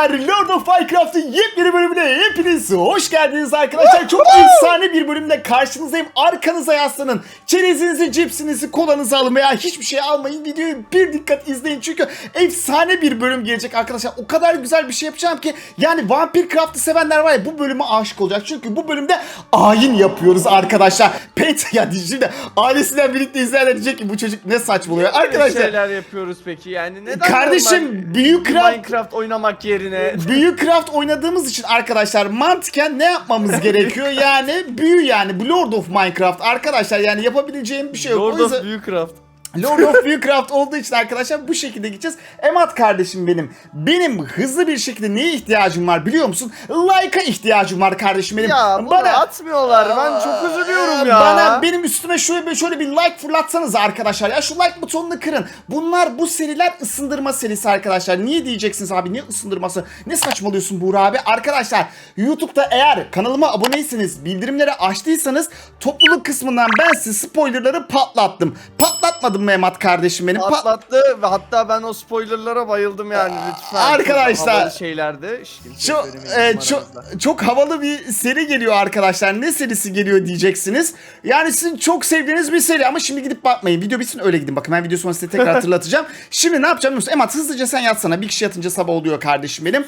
Selamlar Lord of Minecraft'ın yepyeni bölümüne hepiniz hoş geldiniz arkadaşlar. Çok efsane bir bölümde karşınızdayım. Arkanıza yaslanın. Çerezinizi, cipsinizi, kolanızı alın veya hiçbir şey almayın. Videoyu bir dikkat izleyin çünkü efsane bir bölüm gelecek arkadaşlar. O kadar güzel bir şey yapacağım ki yani Vampir Craft'ı sevenler var ya bu bölüme aşık olacak. Çünkü bu bölümde ayin yapıyoruz arkadaşlar. Pet ya şimdi ailesinden birlikte izleyenler diyecek ki bu çocuk ne saçmalıyor. Arkadaşlar. Şeyler yapıyoruz peki yani neden Kardeşim, normal büyük craft- Minecraft oynamak yerine Büyü craft oynadığımız için arkadaşlar mantıken ne yapmamız gerekiyor? Yani büyü yani Lord of Minecraft arkadaşlar yani yapabileceğim bir şey yok. Lord O of yüzden- Viewcraft. Lord of Viewcraft olduğu için arkadaşlar bu şekilde gideceğiz. Emat kardeşim benim. Benim hızlı bir şekilde neye ihtiyacım var biliyor musun? Like'a ihtiyacım var kardeşim benim. Ya bunu atmıyorlar ben çok üzülüyorum ya. Bana benim üstüme şöyle bir şöyle bir like fırlatsanız arkadaşlar ya şu like butonunu kırın. Bunlar bu seriler ısındırma serisi arkadaşlar. Niye diyeceksiniz abi? Niye ısındırması? Ne saçmalıyorsun Buğra abi? Arkadaşlar YouTube'da eğer kanalıma aboneyseniz, bildirimleri açtıysanız topluluk kısmından ben size spoilerları patlattım. Patlatmadım mı Emat kardeşim benim? Patlattı ve hatta ben o spoilerlara bayıldım yani lütfen. Arkadaşlar. Havalı şeylerde. Şş, Çok, söylemeyin e, çok, çok havalı bir seri geliyor arkadaşlar. Ne serisi geliyor diyeceksiniz. Yani sizin çok sevdiğiniz bir seri ama şimdi gidip bakmayın. Video bitsin öyle gidin. Bakın ben video sonra size tekrar hatırlatacağım. şimdi ne yapacağım biliyor musun? Emat hızlıca sen yatsana. Bir kişi yatınca sabah oluyor kardeşim benim.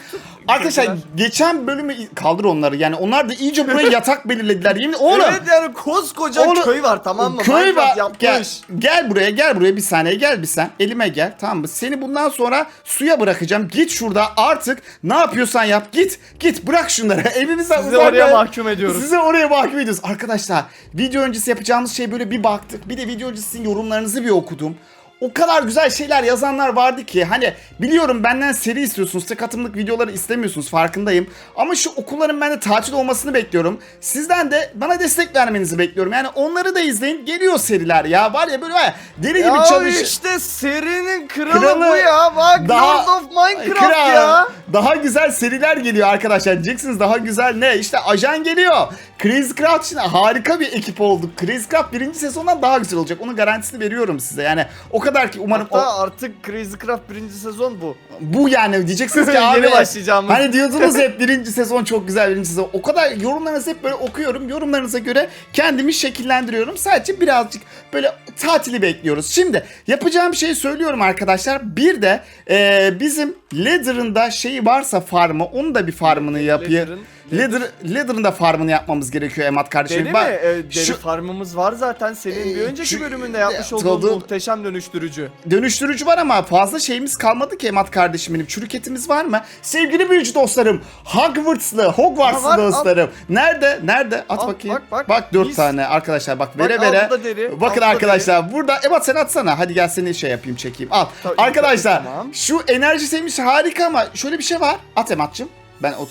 Arkadaşlar geçen bölümü kaldır onları. Yani onlar da iyice buraya yatak belirlediler. Yemin oğlum. Evet yani koskoca Oğlum, köy var tamam mı? Köy Minecraft var. yapmış. Gel, gel buraya gel buraya bir saniye gel bir sen. Elime gel tamam mı? Seni bundan sonra suya bırakacağım. Git şurada artık ne yapıyorsan yap. Git git bırak şunları. Evimizden Sizi uzak oraya mahkum ediyoruz. Sizi oraya mahkum ediyoruz. Arkadaşlar video öncesi yapacağımız şey böyle bir baktık. Bir de video öncesi sizin yorumlarınızı bir okudum. O kadar güzel şeyler yazanlar vardı ki hani biliyorum benden seri istiyorsunuz tek atımlık videoları istemiyorsunuz farkındayım ama şu okulların bende tatil olmasını bekliyorum sizden de bana destek vermenizi bekliyorum yani onları da izleyin geliyor seriler ya var ya böyle var ya deli gibi Ya çalış işte serinin kralı, Kralı. bu ya. Bak Daha- Lord of Minecraft Kral. ya. Daha güzel seriler geliyor arkadaşlar. Diyeceksiniz daha güzel ne? İşte ajan geliyor. Crazy Craft için harika bir ekip olduk. Crazy Craft birinci sezondan daha güzel olacak. Onun garantisini veriyorum size. Yani o kadar ki umarım o, Hatta artık Crazy Craft birinci sezon bu. bu yani diyeceksiniz ki Yeni abi başlayacağımız. hani diyordunuz hep birinci sezon çok güzel birinci sezon. O kadar yorumlarınızı hep böyle okuyorum. Yorumlarınıza göre kendimi şekillendiriyorum. Sadece birazcık böyle tatili bekliyoruz. Şimdi yapacağım şeyi söylüyorum arkadaşlar. Bir de e, bizim Leather'ın da şeyi varsa farmı onu da bir farmını yapayım. Leather'ın- Leather, Leather'ın da farmını yapmamız gerekiyor Emat kardeşim. Bak, mi? Ee, deri şu- farmımız var zaten senin bir Ee, önceki şu- bölümünde yapmış e, olduğun tadı- muhteşem dönüştürücü. Dönüştürücü var ama fazla şeyimiz kalmadı ki Emat kardeşim benim. Çürük etimiz var mı? Sevgili büyücü dostlarım, Hogwarts'lı, Hogwarts'lı Ha, var, al. dostlarım. Nerede? Nerede? At Al, bakayım. bak, bak. dört Mis. tane arkadaşlar bak vere Bak, vere. altta deri, Bakın altta arkadaşlar burada Emat sen atsana. Hadi gel seni şey yapayım çekeyim. Al. Tabii, arkadaşlar tamam. şu enerji sevmiş harika ama şöyle bir şey var. At Emat'cığım. Ben o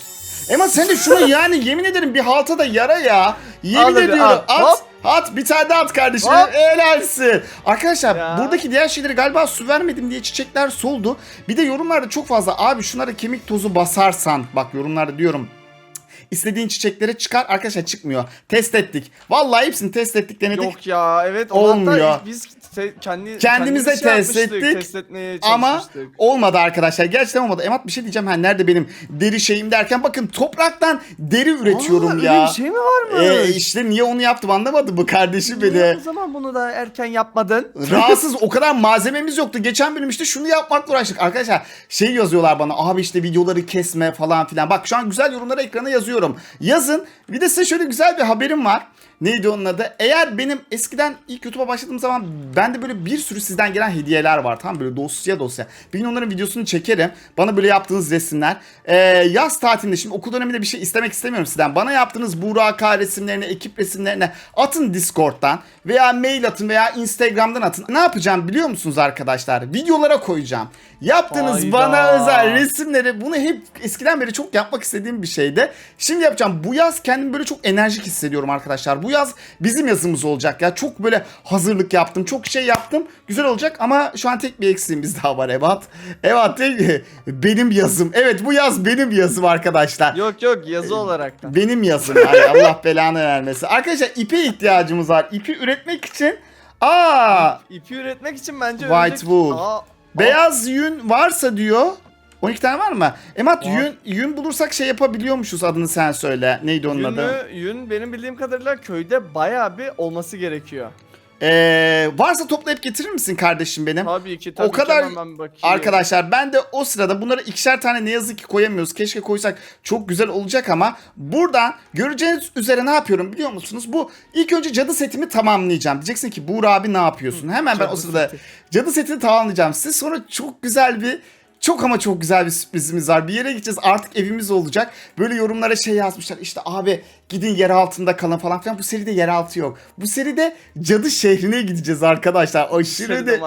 Emat sen de şunu yani yemin ederim bir halta da yara ya. Yemin Al ediyorum. al. At. Hop. At bir tane daha at kardeşim. Hop. Helalsin. Arkadaşlar Ya. buradaki diğer şeyleri galiba su vermedim diye çiçekler soldu. Bir de yorumlarda çok fazla abi şunlara kemik tozu basarsan bak yorumlarda diyorum istediğin çiçeklere çıkar arkadaşlar çıkmıyor. Test ettik. Vallahi hepsini test ettik denedik. Yok ya evet Olmuyor. biz te- kendi Kendimiz de kendimiz şey test yapmıştık, ettik. Test etmeye Ama çalışmıştık. olmadı arkadaşlar. Gerçekten olmadı. Emat bir şey diyeceğim. Ha nerede benim deri şeyim derken bakın topraktan deri üretiyorum Aa, ya. Öyle bir şey mi varmış? Ee, işte niye onu yaptım anlamadı bu kardeşim Niye beni. o zaman bunu da erken yapmadın? Rahatsız o kadar malzememiz yoktu. Geçen bölüm işte şunu yapmakla uğraştık. Arkadaşlar şey yazıyorlar bana abi işte videoları kesme falan filan. Bak şu an güzel yorumları ekrana yazıyorum. Yazın. Bir de size şöyle güzel bir haberim var. Neydi onun adı? Eğer benim eskiden ilk YouTube'a başladığım zaman bende böyle bir sürü sizden gelen hediyeler var. Tamam böyle dosya dosya. Bir gün onların videosunu çekerim. Bana böyle yaptığınız resimler. Ee, yaz tatilinde şimdi okul döneminde bir şey istemek istemiyorum sizden. Bana yaptığınız Burak resimlerini, ekip resimlerini atın Discord'dan veya mail atın veya Instagram'dan atın. Ne yapacağım biliyor musunuz arkadaşlar? Videolara koyacağım. Yaptığınız Hayda. bana özel resimleri bunu hep eskiden beri çok yapmak istediğim bir şeydi. Şimdi yapacağım. Bu yaz kendimi böyle çok enerjik hissediyorum arkadaşlar. Bu yaz bizim yazımız olacak ya. Çok böyle hazırlık yaptım. Çok şey yaptım. Güzel olacak ama şu an tek bir eksiğimiz daha var Evat. Evat tek benim yazım. Evet bu yaz benim yazım arkadaşlar. Yok yok yazı olarak da. Benim yazım. Ay, Allah belanı vermesin. Arkadaşlar ipe ihtiyacımız var. İpi üretmek için Aa, İpi üretmek için bence White önceki- wool. Aa, beyaz yün varsa diyor. 12 tane var mı? Emat Var. yün, yün bulursak şey yapabiliyormuşuz adını sen söyle. Neydi onun adı? Yünü, yün benim bildiğim kadarıyla köyde bayağı bir olması gerekiyor. Ee, varsa toplayıp getirir misin kardeşim benim? Tabii ki tabii o kadar ki hemen ben bakayım. arkadaşlar ben de o sırada bunları ikişer tane ne yazık ki koyamıyoruz. Keşke koysak çok güzel olacak ama buradan göreceğiniz üzere ne yapıyorum biliyor musunuz? Bu ilk önce cadı setimi tamamlayacağım. Diyeceksin ki Buğra abi ne yapıyorsun? Hemen ben o cadı sırada seti. cadı setini tamamlayacağım. Size sonra çok güzel bir çok ama çok güzel bir sürprizimiz var. Bir yere gideceğiz artık evimiz olacak. Böyle yorumlara şey yazmışlar işte abi gidin yer altında kalın falan filan. Bu seride yeraltı yok. Bu seride cadı şehrine gideceğiz arkadaşlar. Aşırı de...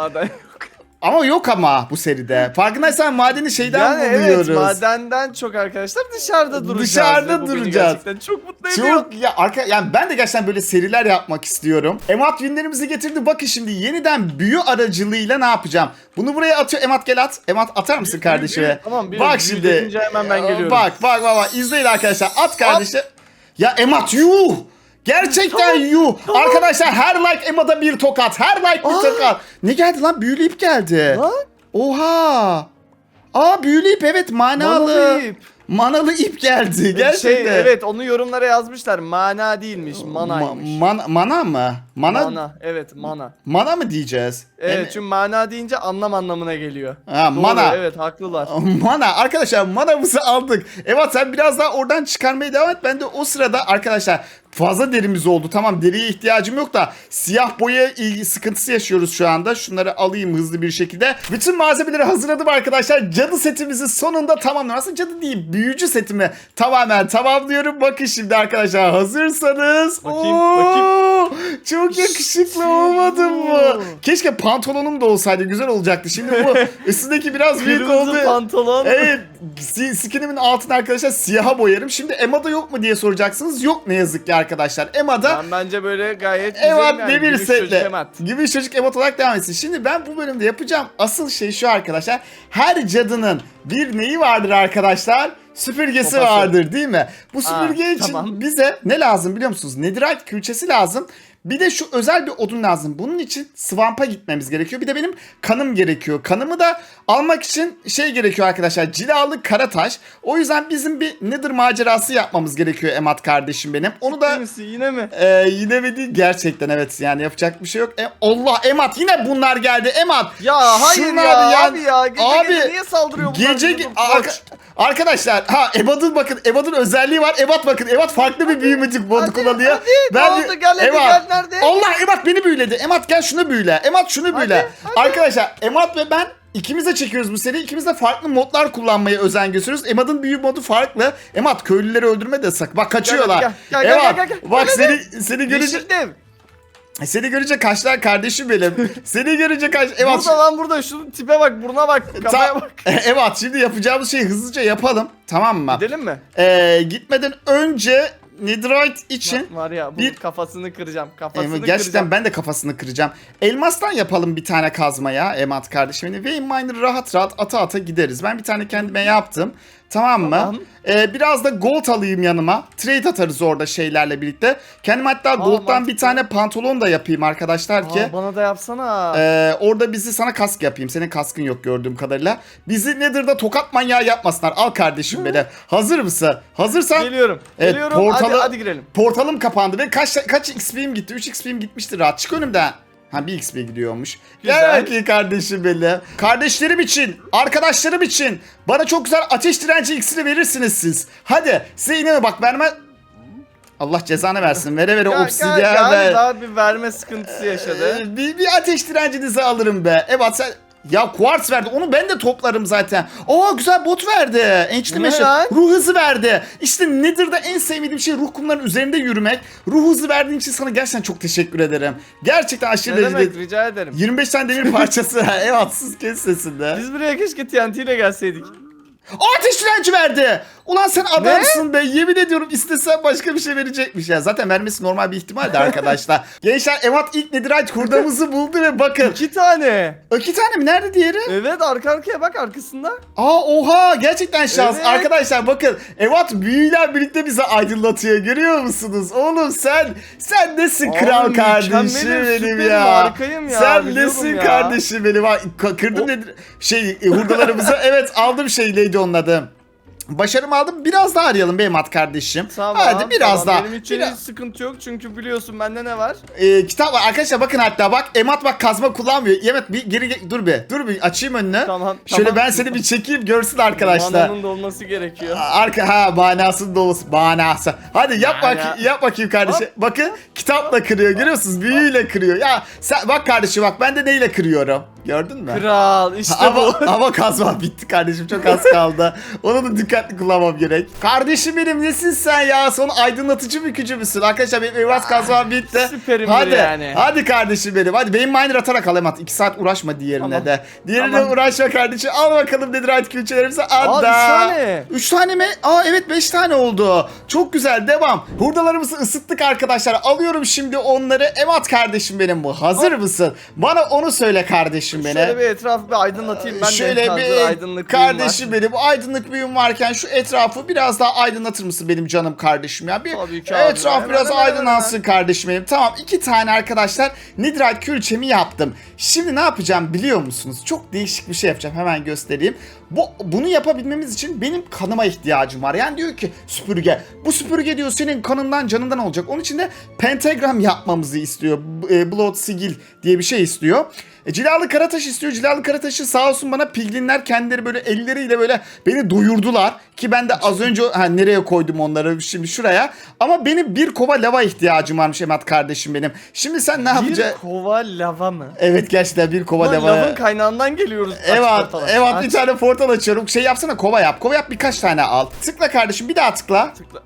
Ama yok ama bu seride. Farkındaysan madeni şeyden Yani buluyoruz. evet madenden çok arkadaşlar dışarıda duracağız. Dışarıda bu duracağız. Gerçekten çok mutlu ediyor. Çok ya arka yani ben de gerçekten böyle seriler yapmak istiyorum. Emat yünlerimizi getirdi. Bakın şimdi yeniden büyü aracılığıyla ne yapacağım? Bunu buraya atıyor. Emat gel at. Emat atar mısın kardeşime? Tamam, bir- Bak bir şimdi. hemen ben geliyorum. Bak bak bak bak. İzleyin arkadaşlar. At kardeşi. Ya Emat yuh. Gerçekten yuh. Arkadaşlar her like Emat'a bir tokat. Her like bir Aa. tokat. Ne geldi lan? Büyülü ip geldi. Lan Oha. Aa büyülü ip evet manalı. Manalı ip. Manalı ip geldi gerçekten. Şey, evet onu yorumlara yazmışlar. Mana değilmiş, Ma- manaymış. man- mana mı? Mana, mana mana. Evet mana. mı diyeceğiz? Evet Yani- çünkü mana deyince anlam anlamına geliyor. Ha, Doğru, mana. Evet haklılar. Mana arkadaşlar manamızı aldık. Evet sen biraz daha oradan çıkarmaya devam et. Ben de o sırada arkadaşlar fazla derimiz oldu. Tamam deriye ihtiyacım yok da siyah boya ilgi sıkıntısı yaşıyoruz şu anda. Şunları alayım hızlı bir şekilde. Bütün malzemeleri hazırladım arkadaşlar. Cadı setimizi sonunda tamamlıyorum. Aslında cadı değil büyücü setimi tamamen tamamlıyorum. Bakın şimdi arkadaşlar hazırsanız. Bakayım, Oo, Çok yakışıklı olmadı mı? Keşke pantolonum da olsaydı güzel olacaktı. Şimdi bu üstündeki biraz büyük oldu. Pantolon. Evet, skinimin altını arkadaşlar siyaha boyarım. Şimdi Emma'da yok mu diye soracaksınız. Yok ne yazık ki arkadaşlar. Emma'da Ben bence böyle gayet güzel Emat yani. demir Gümüş setle. Gibi çocuk Emat olarak devam etsin. Şimdi ben bu bölümde yapacağım asıl şey şu arkadaşlar. Her cadının bir neyi vardır arkadaşlar? Süpürgesi Sopası. vardır değil mi? Bu süpürge için tamam. bize ne lazım biliyor musunuz? Netherite külçesi lazım. Bir de şu özel bir odun lazım. Bunun için Swamp'a gitmemiz gerekiyor. Bir de benim kanım gerekiyor. Kanımı da almak için şey gerekiyor arkadaşlar. Cilalı kara taş. O yüzden bizim bir Nether macerası yapmamız gerekiyor Emat kardeşim benim. Onu da misin, yine mi? ee, yine mi değil gerçekten evet yani yapacak bir şey yok. E, Allah Emat yine bunlar geldi Emat. Ya hayır Şunlar ya yani- abi ya. Gece Abi, gece niye saldırıyor bunlar? Gece Arka- arkadaşlar ha Ebat'ın bakın Ebat'ın özelliği var. Ebat bakın Ebat farklı bir büyümecik modu kullanıyor. hadi, ne oldu? Gel, hadi, gel, nerede? Allah Ebat beni büyüledi. Emat gel şunu büyüle. Emat şunu büyüle. hadi. Arkadaşlar Emat ve ben İkimiz de çekiyoruz bu seriyi. İkimiz de farklı modlar kullanmaya özen gösteriyoruz. Emad'ın büyü modu farklı. Emad köylüleri öldürme de sak. Bak kaçıyorlar. gel, gel, gel, Emad, gel, gel, gel. bak seni seni görünce dev. seni görünce kaçlar kardeşim benim. Seni görünce kaç. Evet. Burada lan burada. Şunun tipe bak, buruna bak, kafaya bak. evet şimdi yapacağımız şeyi hızlıca yapalım. Tamam mı? Gidelim mi? Ee, gitmeden önce Netherite için Var ya bu Bir- kafasını kıracağım. Kafasını gerçekten kıracağım. ben de kafasını kıracağım. Elmastan yapalım bir tane kazma ya Emat kardeşim. Ve Miner rahat rahat ata ata gideriz. Ben bir tane kendime yaptım. Tamam mı? Tamam. Ee, biraz da gold alayım yanıma. Trade atarız orada şeylerle birlikte. Kendim hatta gold'dan mantıklı. bir tane pantolon da yapayım arkadaşlar ki. Aa, bana da yapsana. Ee, orada bizi sana kask yapayım. Senin kaskın yok gördüğüm kadarıyla. Bizi Nether'da tokat manyağı yapmasınlar. Al kardeşim beni. Hazır mısın? Hazırsan Geliyorum. Evet, Geliyorum. portalı- Hadi, hadi girelim. portalım kapandı ve kaç kaç XP'm gitti? 3 XP'm gitmiştir rahat. Çık önümden. Ha bir XP gidiyormuş. Gel Güzel. bakayım kardeşim benim. Kardeşlerim için, arkadaşlarım için bana çok güzel ateş direnci iksiri verirsiniz siz. Hadi size inanın bak verme... Allah cezanı versin. Vere vere Gel, obsidyen gel, gel, ver. daha bir verme sıkıntısı yaşadı. Ee, bir, bir ateş direncinizi alırım be. Evet sen... Ya kuartz verdi. Onu ben de toplarım zaten. Aa güzel bot verdi. Meşe. lan? Ruh hızı verdi. İşte Nether'da en sevmediğim şey ruh kumların üzerinde yürümek. Ruh hızı verdiğin için sana gerçekten çok teşekkür ederim. Gerçekten aşırı ne demek rica ederim. 25 tane demir parçası. evet siz kes sesinde. Biz buraya keşke TNT ile gelseydik. Ateş direnci verdi. Ulan sen adamsın be. Yemin ediyorum istesen başka bir şey verecekmiş ya. Zaten vermesi normal bir ihtimaldi arkadaşlar. Gençler Evat ilk Netherite hurdamızı buldu ve bakın. İki tane. İki tane mi? Nerede diğeri? Evet arka arkaya bak arkasında. Aa oha gerçekten şans. Evet. Arkadaşlar bakın Evat büyüyle birlikte bizi aydınlatıyor. Görüyor musunuz? Oğlum sen sen nesin Abi, kral kardeşim benim ya. harikayım ya, Sen nesin ya. kardeşim benim? Kırdın O- nedir? Şey e, hurdalarımızı evet aldım şey neydi onun adı? Başarımı aldım. Biraz daha arayalım benim at kardeşim. Tamam. Hadi biraz tamam. daha. Benim için Biraz- hiç sıkıntı yok çünkü biliyorsun bende ne var? Ee, kitap var arkadaşlar bakın hatta bak Emat bak kazma kullanmıyor. Yemet bir geri ge- dur bir dur bir açayım önünü. Tamam, Şöyle tamam. ben seni bir çekeyim görsün arkadaşlar. Mananın da olması gerekiyor. Arka ha manasının dolusu manası. Hadi yap Mana. bakayım yap bakayım kardeşim. Hop. Bakın kitapla kırıyor görüyorsunuz büyüyle kırıyor. Ya sen bak kardeşim bak ben de neyle kırıyorum. Gördün mü? Kral işte ama, bu. ama kazma bitti kardeşim çok az kaldı. Onu da dikkatli kullanmam gerek. Kardeşim benim nesin sen ya? Son aydınlatıcı bir gücü müsün? Arkadaşlar benim evlat kazmam bitti. Süperimdir hadi, yani. Hadi kardeşim benim. Hadi benim miner atarak al Emat. 2 saat uğraşma diğerine Tamam. de. Diğerine Tamam. uğraşma kardeşim. Al bakalım Netherite külçelerimizi. Aa, Ada. üç tane. 3 tane mi? Aa evet 5 tane oldu. Çok güzel devam. Hurdalarımızı ısıttık arkadaşlar. Alıyorum şimdi onları. Emat kardeşim benim bu. Hazır mısın? Bana onu söyle kardeşim benim. Şöyle bir etrafı bir aydınlatayım ben Şöyle de bir aydınlık kardeşim benim bu aydınlık büyüm varken şu etrafı biraz daha aydınlatır mısın benim canım kardeşim ya? Bir Tabii ki abi. etraf Hemen, biraz hemen, hemen, aydınlansın kardeşim benim. Tamam iki tane arkadaşlar Nidrat külçemi yaptım. Şimdi ne yapacağım biliyor musunuz? Çok değişik bir şey yapacağım hemen göstereyim. Bu, bunu yapabilmemiz için benim kanıma ihtiyacım var. Yani diyor ki süpürge. Bu süpürge diyor senin kanından canından olacak. Onun için de pentagram yapmamızı istiyor. E, Blood Sigil diye bir şey istiyor. E, cilalı karataş istiyor. Cilalı karataşı sağ olsun bana pilgrinler kendileri böyle elleriyle böyle beni doyurdular. Ki ben de az önce ha, nereye koydum onları şimdi şuraya. Ama benim bir kova lava ihtiyacım varmış Emat kardeşim benim. Şimdi sen ne Bir yapacaksın? kova lava mı? Evet gerçekten bir kova Ulan lava. lavın kaynağından geliyoruz. Evet, evet bir tane portal açıyorum. Şey yapsana kova yap. Kova yap birkaç tane al. Tıkla kardeşim bir daha tıkla. Tıkla.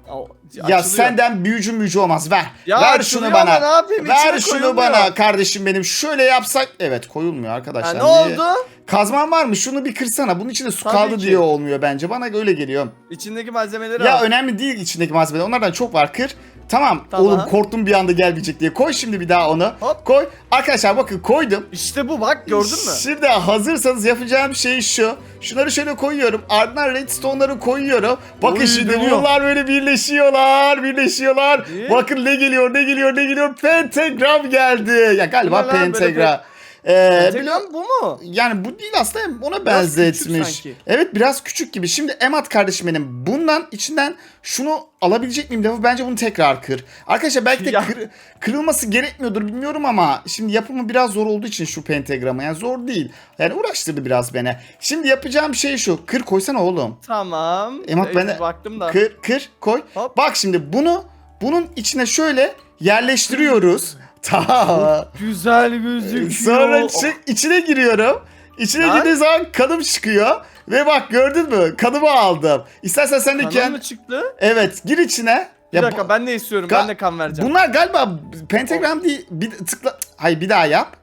Ya açılıyor. senden büyücü müyücü olmaz. Ver. Ya Ver açılıyor şunu bana. ama ne yapayım? Ver İçine şunu koyulmuyor. bana kardeşim benim. Şöyle yapsak. Evet koyulmuyor Ha, arkadaşlar. ne Niye? oldu? Kazman var mı? Şunu bir kırsana. Bunun içinde su Tabii kaldı ki. diye olmuyor bence. Bana öyle geliyor. İçindeki malzemeleri Ya al. önemli değil içindeki malzemeler. Onlardan çok var. Kır. Tamam. Tamam. Oğlum korktum bir anda gelmeyecek diye. Koy şimdi bir daha onu. Hop. Koy. Arkadaşlar bakın koydum. İşte bu bak gördün mü? Şimdi hazırsanız yapacağım şey şu. Şunları şöyle koyuyorum. Ardından redstone'ları koyuyorum. Bakın Oy, şimdi dönüyor. bunlar böyle birleşiyorlar. Birleşiyorlar. Ne? Bakın ne geliyor ne geliyor ne geliyor. Pentagram geldi. Ya galiba pentagram. Ee, Pentagram bu mu? yani bu değil aslında ona Biraz benzetmiş. küçük. Evet biraz küçük gibi. Şimdi Emat kardeşim benim bundan içinden şunu alabilecek miyim lafı bence bunu tekrar kır. Arkadaşlar belki de Ya. kır- kırılması gerekmiyordur bilmiyorum ama şimdi yapımı biraz zor olduğu için şu pentagramı yani zor değil. Yani uğraştırdı biraz beni. Şimdi yapacağım şey şu. Kır koysana oğlum. Tamam. Emat ben de baktım da. kır kır koy. Hop. Bak şimdi bunu bunun içine şöyle yerleştiriyoruz. Tamam. Güzel gözüküyor. Sonra çık içine giriyorum. İçine Lan. girdiği zaman kanım çıkıyor. Ve bak gördün mü? Kanımı aldım. İstersen sen de kend... mı çıktı? Evet gir içine. Bir dakika bu- ben de istiyorum. Ka- ben de kan vereceğim. Bunlar galiba pentagram değil. Bir tıkla. Hayır bir daha yap.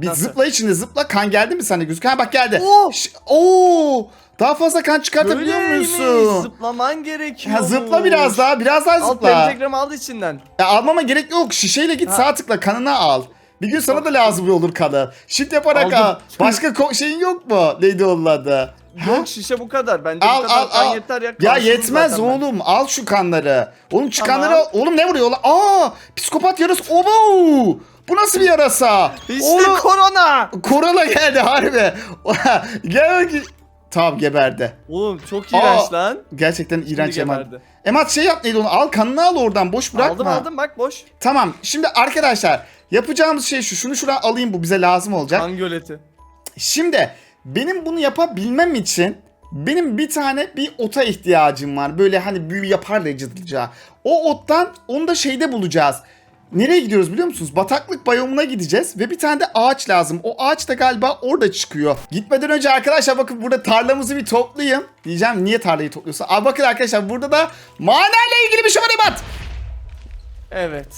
Bir Nasıl? zıpla içinde zıpla. Kan geldi mi sana gözüküyor? Ha bak geldi. Oh! Ş- Oo! Daha fazla kan çıkartabiliyor Böyleymiş, musun? Zıplaman gerekiyor. Ha, zıpla biraz daha. Biraz daha Al zıpla. pentagram al içinden. Ya almama gerek yok. Şişeyle git Ha. sağ tıkla kanına al. Bir gün sana da lazım olur kanı. Shift yaparak Aldım. al. Başka ko- şeyin yok mu? Neydi onun adı? Ha? Yok şişe bu kadar. Bence Al bu kadar al kan al. yeter ya. Ya yetmez zaten ben. oğlum. Al şu kanları. Oğlum çıkanları Tamam. Oğlum ne vuruyor lan? Aa! Psikopat yarası. Obo! Bu nasıl bir yarasa? İşte Oğlum korona. korona geldi harbi. Gel bakayım. Tamam geberdi. Oğlum çok iğrenç Aa, lan. Gerçekten iğrenç Emat. geberdi. Emat şey yap neydi onu? Al kanını al oradan. Boş bırakma. Aldım aldım bak boş. Tamam. Şimdi arkadaşlar yapacağımız şey şu. Şunu şuradan alayım bu bize lazım olacak. Kan göleti. Şimdi benim bunu yapabilmem için benim bir tane bir ota ihtiyacım var. Böyle hani büyü yapar da. O ottan onu da şeyde bulacağız. Nereye gidiyoruz biliyor musunuz? Bataklık bayomuna gideceğiz ve bir tane de ağaç lazım. O ağaç da galiba orada çıkıyor. Gitmeden önce arkadaşlar bakın burada tarlamızı bir toplayayım. Diyeceğim niye tarlayı topluyorsun? Aa bakın arkadaşlar burada da manayla ilgili bir şey var Ebat. Evet.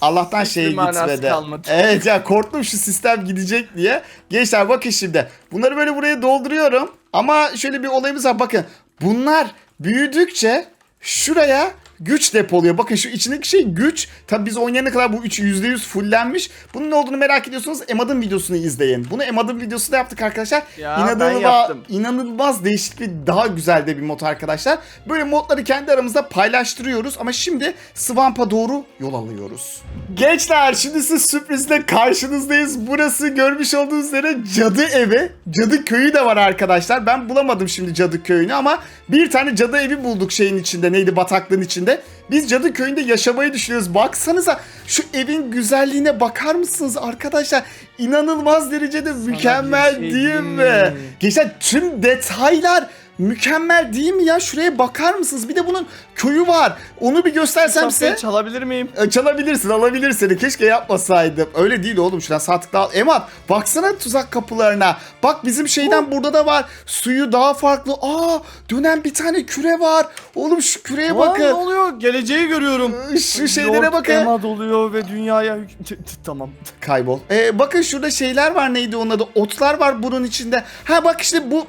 Allah'tan Hiçbir şey manası gitmedi. kalmadı. Evet ya korktum şu sistem gidecek diye. Gençler bakın şimdi. Bunları böyle buraya dolduruyorum. Ama şöyle bir olayımız var bakın. Bunlar büyüdükçe şuraya güç depoluyor. Bakın şu içindeki şey güç. Tabi biz oynayana kadar bu 3 %100 fullenmiş. Bunun ne olduğunu merak ediyorsanız Emad'ın videosunu izleyin. Bunu Emad'ın videosunda yaptık arkadaşlar. Ya, yaptım. inanılmaz değişik bir daha güzel de bir mod arkadaşlar. Böyle modları kendi aramızda paylaştırıyoruz ama şimdi Swamp'a doğru yol alıyoruz. Gençler şimdi size sürprizle karşınızdayız. Burası görmüş olduğunuz üzere cadı evi. Cadı köyü de var arkadaşlar. Ben bulamadım şimdi cadı köyünü ama bir tane cadı evi bulduk şeyin içinde. Neydi bataklığın içinde. Biz cadı köyünde yaşamayı düşünüyoruz. Baksanıza şu evin güzelliğine bakar mısınız arkadaşlar? İnanılmaz derecede mükemmel şey değil mi? Gençler tüm detaylar mükemmel değil mi ya? Şuraya bakar mısınız? Bir de bunun köyü var. Onu bir göstersem size. Çalabilir miyim? E, Çalabilirsin alabilirsin. Keşke yapmasaydım. Öyle değil oğlum. Şuna sağ tıkla al. Emat baksana tuzak kapılarına. Bak bizim şeyden burada da var. Suyu daha farklı. Aa dönen bir tane küre var. Oğlum şu küreye Aa, ne bakın. oluyor? Geleceği görüyorum. Şu şeylere Lord bakın. Emad oluyor ve dünyaya hük- T- t- tamam. Kaybol. Ee, bakın şurada şeyler var neydi onun adı? Otlar var bunun içinde. Ha bak işte bu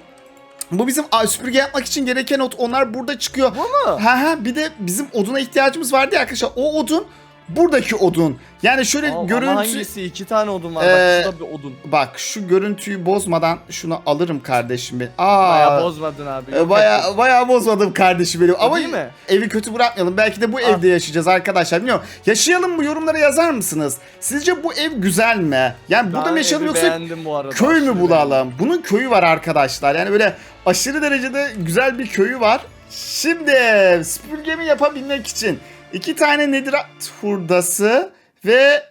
bu bizim a, süpürge yapmak için gereken ot. Onlar burada çıkıyor. Bu mu? Ha ha bir de bizim oduna ihtiyacımız vardı ya arkadaşlar. O odun buradaki odun. Yani şöyle Aa, görüntü hangisi? İki tane odun var. Ee, Bak şurada bir odun. Bak şu görüntüyü bozmadan şunu alırım kardeşim benim. Aa, Bayağı bozmadın abi. e, bayağı bozmadım kardeşim benim. Ama değil mi? evi kötü bırakmayalım. Belki de bu Ah. evde yaşayacağız arkadaşlar. Bilmiyorum. Yaşayalım mı? Yorumlara yazar mısınız? Sizce bu ev güzel mi? Yani burada Ben mı yaşayalım yoksa beğendim bu arada. köy mü bulalım? Bunun köyü var arkadaşlar. Yani böyle aşırı derecede güzel bir köyü var. Şimdi süpürgemi yapabilmek için iki tane nedirat hurdası ve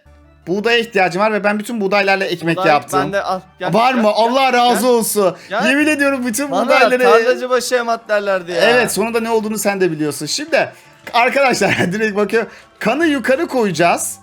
buğdaya ihtiyacım var ve ben bütün buğdaylarla ekmek Buğday, yaptım. Ben de al. Gel, Var gel, mı? gel, Allah razı gel. olsun. Gel. Yemin ediyorum bütün Bana buğdayları... tarlacı başı emat derlerdi ya. Evet sonunda ne olduğunu sen de biliyorsun. Şimdi arkadaşlar direkt bakıyorum. Kanı yukarı koyacağız.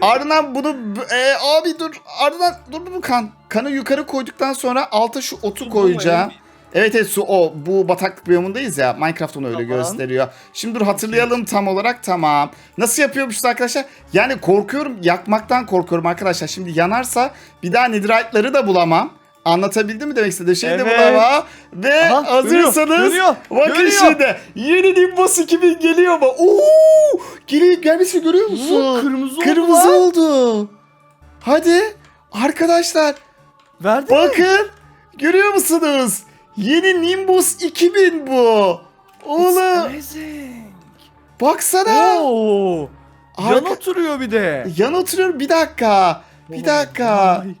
Ardından bunu e, abi dur ardından dur bu kan. Kanı yukarı koyduktan sonra alta şu otu koyacağım. Evet evet su o. Bu bataklık biyomundayız ya. Minecraft onu öyle Tamam. gösteriyor. Şimdi dur hatırlayalım tam olarak tamam. Nasıl yapıyormuşuz arkadaşlar? Yani korkuyorum yakmaktan korkuyorum arkadaşlar. Şimdi yanarsa bir daha netherite'ları da bulamam. Anlatabildim mi demek istediğim şey de Evet. bulamam. Ve Aha, hazırsanız görüyor, görüyor, bakın görüyor. şimdi yeni Nimbus 2000 geliyor mu? Oo! Geliyor gelmesini görüyor musun? Kırmızı oldu Kırmızı lan. oldu. Hadi arkadaşlar Verdi mi? bakın görüyor musunuz? Yeni Nimbus 2000 bu. Oğlum baksana. Oo. Yan Arka- oturuyor bir de. Yan oturuyorum bir dakika. Bir dakika. Ay,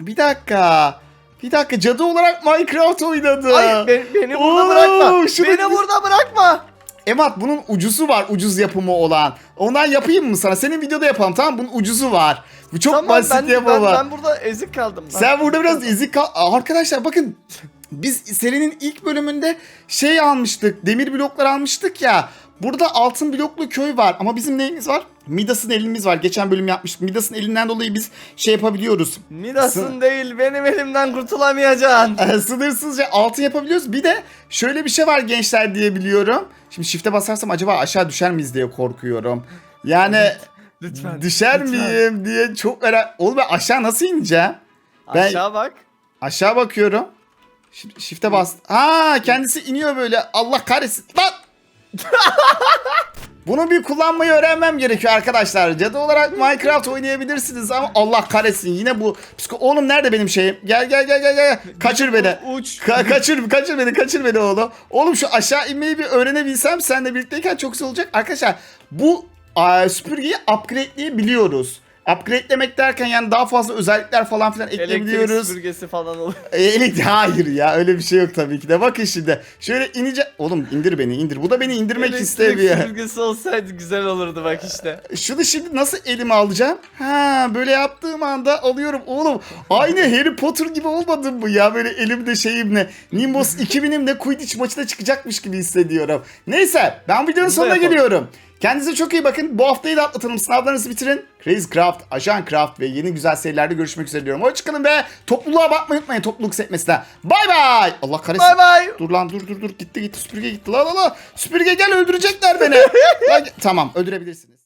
Bir dakika. Bir dakika cadı olarak Minecraft oynadı. Ay be- beni burada Oo, bırakma. şunu- Beni burada bırakma. Emat bunun ucuzu var ucuz yapımı olan. Ondan yapayım mı sana? Senin videoda yapalım tamam mı? Bunun ucuzu var. Bu çok tamam, basit ben, yapımı ben, var. ben burada ezik kaldım. Ben- Sen burada biraz ezik kal... Aa, Arkadaşlar bakın biz serinin ilk bölümünde şey almıştık. Demir bloklar almıştık ya. Burada altın bloklu köy var ama bizim neyimiz var? Midas'ın elimiz var. Geçen bölüm yapmıştık. Midas'ın elinden dolayı biz şey yapabiliyoruz. Midas'ın değil benim elimden kurtulamayacaksın. Sınırsızca altın yapabiliyoruz. Bir de şöyle bir şey var gençler diye biliyorum. Şimdi shift'e basarsam acaba aşağı düşer miyiz diye korkuyorum. Yani Lütfen. düşer lütfen. miyim diye çok merak... Oğlum ben aşağı nasıl ineceğim? Ben- Aşağı bak. Aşağı bakıyorum. Shift'e bas. Ha kendisi iniyor böyle. Allah kahretsin. Lan! Bunu bir kullanmayı öğrenmem gerekiyor arkadaşlar. Cadı olarak Minecraft oynayabilirsiniz ama Allah kahretsin yine bu. Psiko oğlum nerede benim şeyim? Gel gel gel gel gel. Kaçır beni. Uç. Ka- kaçır kaçır beni kaçır beni oğlum. Oğlum şu aşağı inmeyi bir öğrenebilsem seninle birlikteyken çok güzel olacak. Arkadaşlar bu aa, süpürgeyi upgrade'leyebiliyoruz. Upgrade'lemek derken yani daha fazla özellikler falan filan Elektrik ekleyebiliyoruz. süpürgesi falan olur. Elektrik hayır ya öyle bir şey yok tabii ki de. Bakın şimdi şöyle inece oğlum indir beni indir. Bu da beni indirmek Elektrik istemiyor. süpürgesi olsaydı güzel olurdu bak işte. Şunu şimdi nasıl elime alacağım? Ha böyle yaptığım anda alıyorum. Oğlum aynı Harry Potter gibi olmadım mı ya? Böyle elimde şeyimle Nimbus 2000'imle Quidditch maçına çıkacakmış gibi hissediyorum. Neyse ben videonun Bunu sonuna yapalım. geliyorum. Kendinize çok iyi bakın. Bu haftayı da atlatalım. Sınavlarınızı bitirin. Crazy Craft, Ajan Craft ve yeni güzel serilerde görüşmek üzere diyorum. Hoşçakalın ve topluluğa bakmayı unutmayın. Topluluk sekmesine. Bay bay. Allah kahretsin. Bay bay. Dur lan dur dur dur. Gitti gitti süpürge gitti. La la la. Süpürge gel öldürecekler beni. Lan, tamam öldürebilirsiniz.